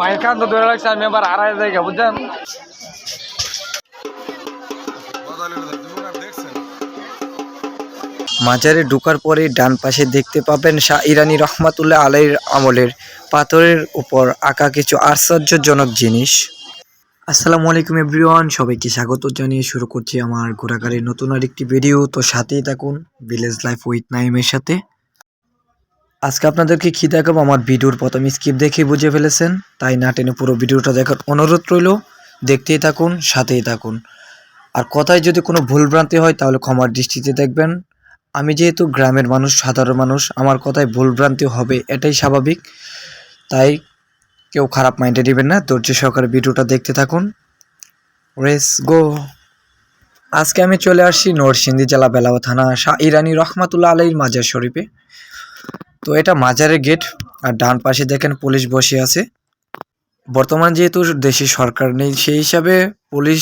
বাইর তো আমি আড়াই বুঝছেন? মাজারে ঢোকার পরে ডান পাশে দেখতে পাবেন শাহ ইরানি রহমাতুল্লাহ আলাইর আমলের পাথরের উপর আঁকা কিছু আশ্চর্যজনক জিনিস। আসসালামু আলাইকুম এভরিওয়ান, সবাইকে স্বাগত জানিয়ে শুরু করছি আমার ঘোরাঘুরির নতুন আরেকটি ভিডিও। তো সাথেই থাকুন ভিলেজ লাইফ উইথ নাইমের সাথে। আজকে আপনাদেরকে কি দেখাবো? আমার ভিডিওর প্রথম স্কিপ দেখে বুঝে ফেলেছেন, তাই না টেনে পুরো ভিডিওটা দেখার অনুরোধ রইল। দেখতেই থাকুন, সাথেই থাকুন। আর কথায় যদি কোনো ভুলভ্রান্তি হয়, তাহলে ক্ষমার দৃষ্টিতে দেখবেন। আমি যেহেতু গ্রামের মানুষ, সাধারণ মানুষ, আমার কথায় ভুলভ্রান্তি হবে, এটাই স্বাভাবিক। তাই কেউ খারাপ মাইন্ডে নেবেন না, ধৈর্য সহকারে ভিডিওটা দেখতে থাকুন। রেস গো আজকে আমি চলে আসছি নরসিংদী জেলা বেলাও থানা শাহ ইরানি রহমাতুল্লাহ আলাইর মাজার শরীফে। তো এটা মাজারের গেট। আর ডান পাশে দেখেন পুলিশ বসে আছে। বর্তমান যেহেতু দেশে সরকার নেই, সেই হিসাবে পুলিশ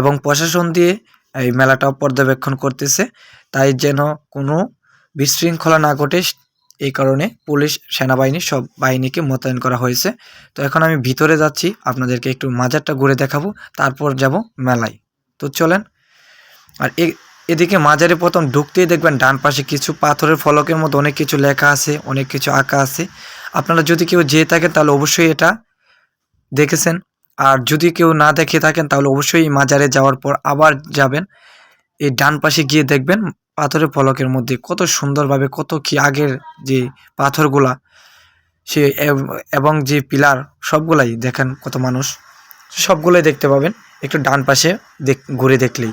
এবং প্রশাসন দিয়ে এই মেলাটা পর্যবেক্ষণ করতেছে। তাই যেন কোনো বিশৃঙ্খলা না ঘটে, এই কারণে পুলিশ, সেনাবাহিনী, সব বাহিনীকে মোতায়েন করা হয়েছে। তো এখন আমি ভিতরে যাচ্ছি, আপনাদেরকে একটু মাজারটা ঘুরে দেখাবো, তারপর যাব মেলায়। তো চলেন। আর এদিকে মাজারে প্রথম ঢুকতেই দেখবেন ডান পাশে কিছু পাথরের ফলকের মধ্যে অনেক কিছু লেখা আছে, অনেক কিছু আঁকা আছে। আপনারা যদি কেউ যেয়ে থাকেন তাহলে অবশ্যই এটা দেখেছেন। আর যদি কেউ না দেখে থাকেন তাহলে অবশ্যই মাজারে যাওয়ার পর আবার যাবেন। এই ডান পাশে গিয়ে দেখবেন পাথরের ফলকের মধ্যে কত সুন্দরভাবে কত কি আগের যে পাথরগুলা, সে এবং যে পিলার, সবগুলাই দেখেন কত মানুষ। সবগুলাই দেখতে পাবেন একটু ডান পাশে দেখ, ঘুরে দেখলেই।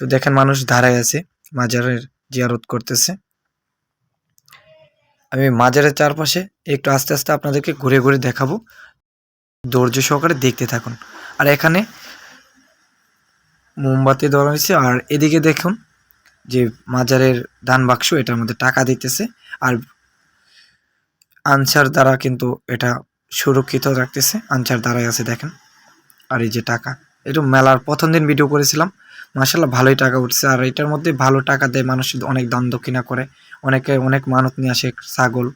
তো দেখেন মানুষ দাঁড়ায় আছে, মাজারের জিয়ারত করতেছে। আমি মাজারের চারপাশে একটু আস্তে আস্তে আপনাদেরকে ঘুরে ঘুরে দেখাবো। ধৈর্য সহকারে দেখতে থাকুন। আর এখানে মোমবাতি দেওয়া হয়েছে, আর এদিকে দেখুন যে মাজারের দান বাক্স, এটার মধ্যে টাকা দিতেছে। আর আনসার দ্বারা কিন্তু এটা সুরক্ষিত রাখতেছে। আনসার দ্বারাই আছে, দেখেন। আর এই যে টাকা, এটা মেলার প্রথম দিন ভিডিও করেছিলাম। মাসাল্লাহ ভালোই টাকা উঠছে। আর এটার মধ্যে ভালো টাকা দেয় মানুষ অনেক দান দক্ষিণা করে। অনেকে, অনেক মানত নিয়ে আসে ছাগল।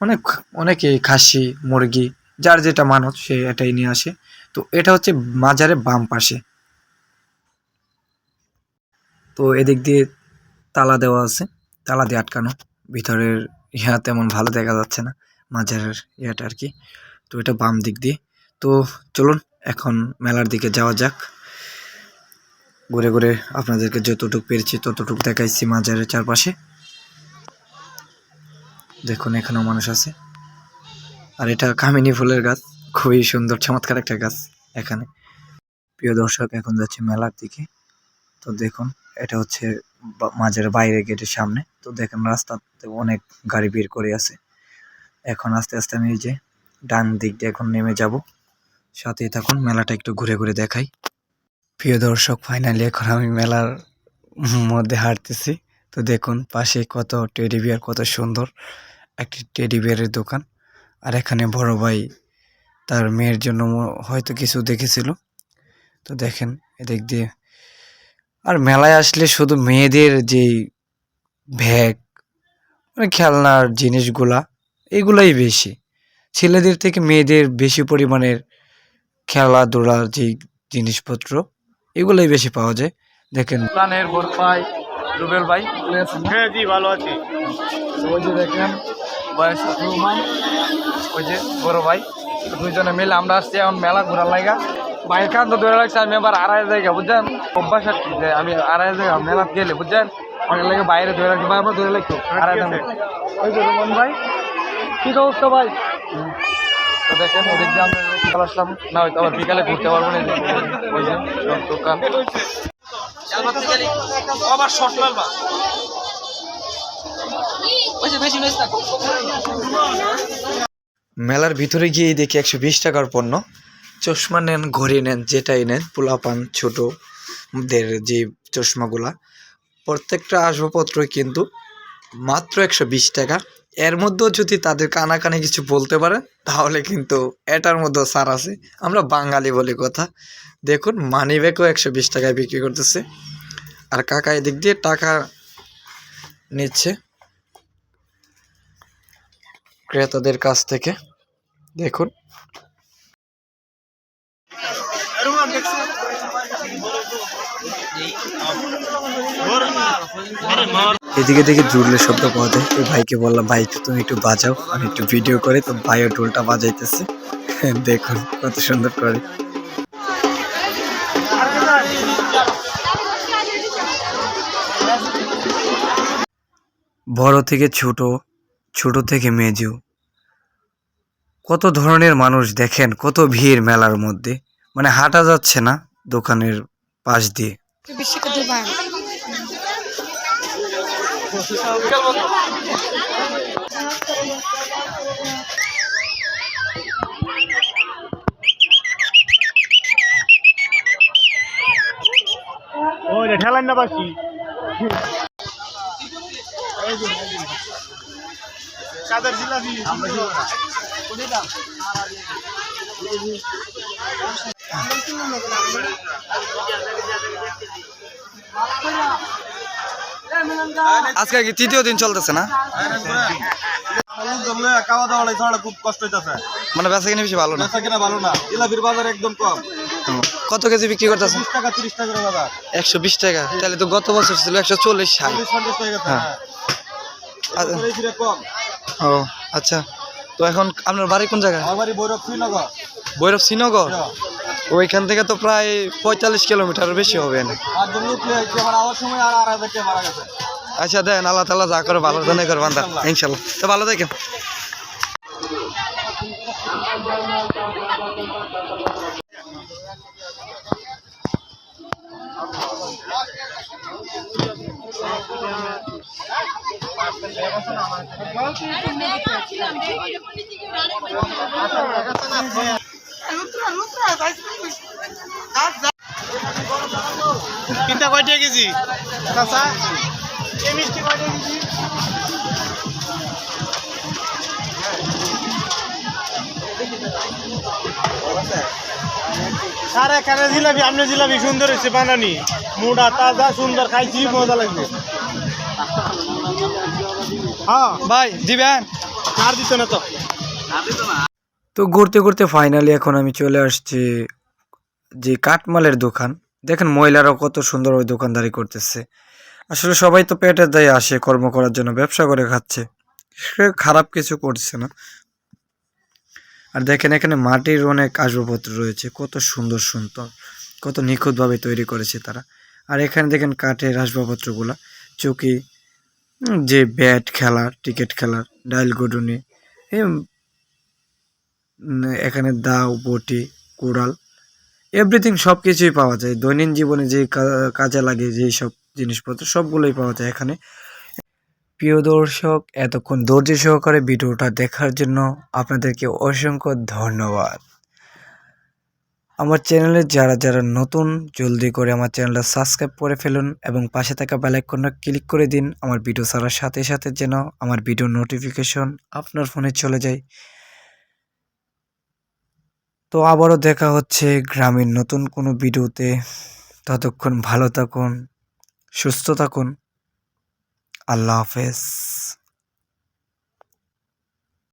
অনেক, অনেকে খাসি, মুরগি, যার যেটা মানত সে এটাই নিয়ে আসে। তো এটা হচ্ছে মাজারে বাম পাশে। তো এদিক দিয়ে তালা দেওয়া আছে। তালা দিয়ে আটকানো। ভিতরের ইয়া তেমন ভালো দেখা যাচ্ছে না, মাজারের ইয়াটা আর কি। তো এটা বাম দিক দিয়ে। তো চলুন, এখন মেলার দিকে যাওয়া যাক। ঘুরে ঘুরে আপনাদেরকে যতটুকু পেরেছি ততটুকু দেখাইছি মাজারের চারপাশে। দেখুন, এখানেও মানুষ আছে। আর এটা কামিনী ফুলের গাছ, খুবই সুন্দর, চমৎকার একটা গাছ এখানে। প্রিয় দর্শক, এখন যাচ্ছে মেলার দিকে। তো দেখুন, এটা হচ্ছে মাঝের বাইরে গেটের সামনে। তো দেখেন, রাস্তাতে অনেক গাড়ি বের করে আছে। এখন আস্তে আস্তে আমি যে ডান দিক দিয়ে এখন নেমে যাব। সাথেই থাকুন, মেলাটা একটু ঘুরে ঘুরে দেখাই। প্রিয় দর্শক ফাইনালি এখন আমি মেলার মধ্যে হাঁটতেছি। তো দেখুন, পাশে কত টেডি বিয়ার কত সুন্দর একটি টেডি বিয়ারের দোকান। আর এখানে বড় ভাই তার মেয়ের জন্য হয়তো কিছু দেখেছিল। তো দেখেন, এদিক দিয়ে। আর মেলায় আসলে শুধু মেয়েদের যেই ব্যাগ মানে খেলনার জিনিসগুলা, এগুলাই বেশি। ছেলেদের থেকে মেয়েদের বেশি পরিমাণের খেলাধুলার যে জিনিসপত্র এগুলাই বেশি পাওয়া যায়। দেখেন। প্রাণের ভোর ভাই রুবেল ভাই ভালো হ্যাঁ জি ভালো আছি। ওই যে দেখেন বয়স রহমান ওই যে বড় ভাই দুইজনে মিলে আমরা আসছি এখন মেলা ঘোরার লাগা বাইর খান তো ধরে রাখছে আমি আবার আড়াই জায়গা বুঝছেন? অভ্যাস আর কি যে আমি আড়াই জায়গা মেলা গেলে বুঝছেন? অনেক লাগে বাইরে ধরে রাখছি আমরা ধরে রাখতো আড়াই জায়গা। ওই যে রহমান ভাই কি অবস্থা ভাই? তো দেখেন ওদিক দিয়ে আমরা চলে আসলাম। না হয়তো আবার বিকালে ঘুরতে পারব না ওই যে দোকান। আবার শর্ট মারবা মেলার ভিতরে গিয়ে দেখি একশো বিশ টাকার পণ্য। চশমা নেন ঘড়ি নেন যেটাই নেন পোলাপান ছোটোদের যে চশমাগুলা। প্রত্যেকটা আসবাবপত্রই কিন্তু মাত্র একশো বিশ টাকা। এর মধ্যেও যদি তাদের কানাকানি কিছু বলতে পারে, তাহলে কিন্তু এটার মধ্যেও সার আছে। আমরা বাঙালি বলি কথা। দেখুন মানি ব্যাগও একশো বিশ টাকায় বিক্রি করতেছে। আর কাকা এদিক দিয়ে টাকা নিচ্ছে ক্রেতাদের কাছ থেকে। দেখুন। এদিকে দেখে ডুলের শব্দ পাওয়া যায়। তো ভাইকে বললাম, ভাই তুমি একটু বাজাও, আমি একটু ভিডিও করে। তো ভাইও ডোলটা বাজাইতেছে। দেখুন কত সুন্দর করে। বড় থেকে ছোট ছোট থেকে মেজু। কত ধরনের মানুষ দেখেন, কত ভিড় মেলার মধ্যে। মানে হাঁটা যাচ্ছে না দোকানের পাশ দিয়ে। বেশি করতে পারেন ওই রে ঠেলান না বাসি। কাদের জিলাপি। আজকে কি তৃতীয় দিন চলতেছে না? খাওয়া দাওয়া ছাড়া খুব কষ্ট হইতেছে মানে বেচা কিনে বেশি ভালো না? বেচা কিনা ভালো না জিলাপির বাজার একদম কম কত কেজি বিক্রি করতেছে? টাকা তিরিশ টাকা বাজার একশো বিশ টাকা। তাহলে তো গত বছর ছিল একশো চল্লিশ ষাট। হ্যাঁ। হ্যাঁ। আচ্ছা, ও আচ্ছা। তো এখন আপনার বাড়ি কোন জায়গায়? আমার বাড়ি ভৈরব শ্রীনগর। ভৈরব শ্রীনগর? ওইখান থেকে তো প্রায় পঁয়তাল্লিশ কিলোমিটার বেশি হবে না। আর জন্য আমার আওয়ার সময় আর আড়াই থেকে মারা গেছে। আচ্ছা দেন আল্লাহ তালা যা করে ভালো জানে করে বান্ধা ইনশাল্লাহ। তো ভালো দেখেন তিনটা কয়টা কেজি? কাঁচা এই মিষ্টি কয়টা কেজি? স্যার এখানে জিলাপি আপনি জিলাপি সুন্দর হয়েছে বানানি। মোটা তাজা সুন্দর খাইছি মজা লাগছে। হ্যাঁ ভাই দিবেন? আর দিত না তো। তো ঘুরতে ঘুরতে ফাইনালি এখন আমি চলে আসছি যে কাঠমালের দোকান, দেখেন মহিলারাও কত সুন্দর ওই দোকানদারি করতেছে। আসলে সবাই তো পেটের দায়ে আসে, কর্ম করার জন্য ব্যবসা করে খাচ্ছে। সে খারাপ কিছু করছে না। আর দেখেন এখানে মাটির অনেক আসবাবপত্র রয়েছে, কত সুন্দর সুন্দর, কত নিখুঁতভাবে তৈরি করেছে তারা। আর এখানে দেখেন কাঠের আসবাবপত্রগুলা, চৌকি যে ব্যাট খেলার টিকিট খেলার, ডাইল গুডুনি এখানে দাও, বটি, কুড়াল এভরিথিং সব কিছুই পাওয়া যায়। দৈনন্দিন জীবনে যে কাজে লাগে যেই সব জিনিসপত্র, সবগুলোই পাওয়া যায় এখানে। প্রিয় দর্শক, এতক্ষণ ধৈর্য সহকারে ভিডিওটা দেখার জন্য আপনাদেরকে অসংখ্য ধন্যবাদ। আমার চ্যানেলে যারা যারা নতুন, জলদি করে আমার চ্যানেলটা সাবস্ক্রাইব করে ফেলুন এবং পাশে থাকা বেলাইকনটা ক্লিক করে দিন। আমার ভিডিও ছাড়ার সাথে সাথে যেন আমার ভিডিও নোটিফিকেশন আপনার ফোনে চলে যায়। তো আবারও দেখা হচ্ছে গ্রামের নতুন কোনো ভিডিওতে। ততক্ষণ ভালো থাকুন, সুস্থ থাকুন। আল্লাহ হাফেজ।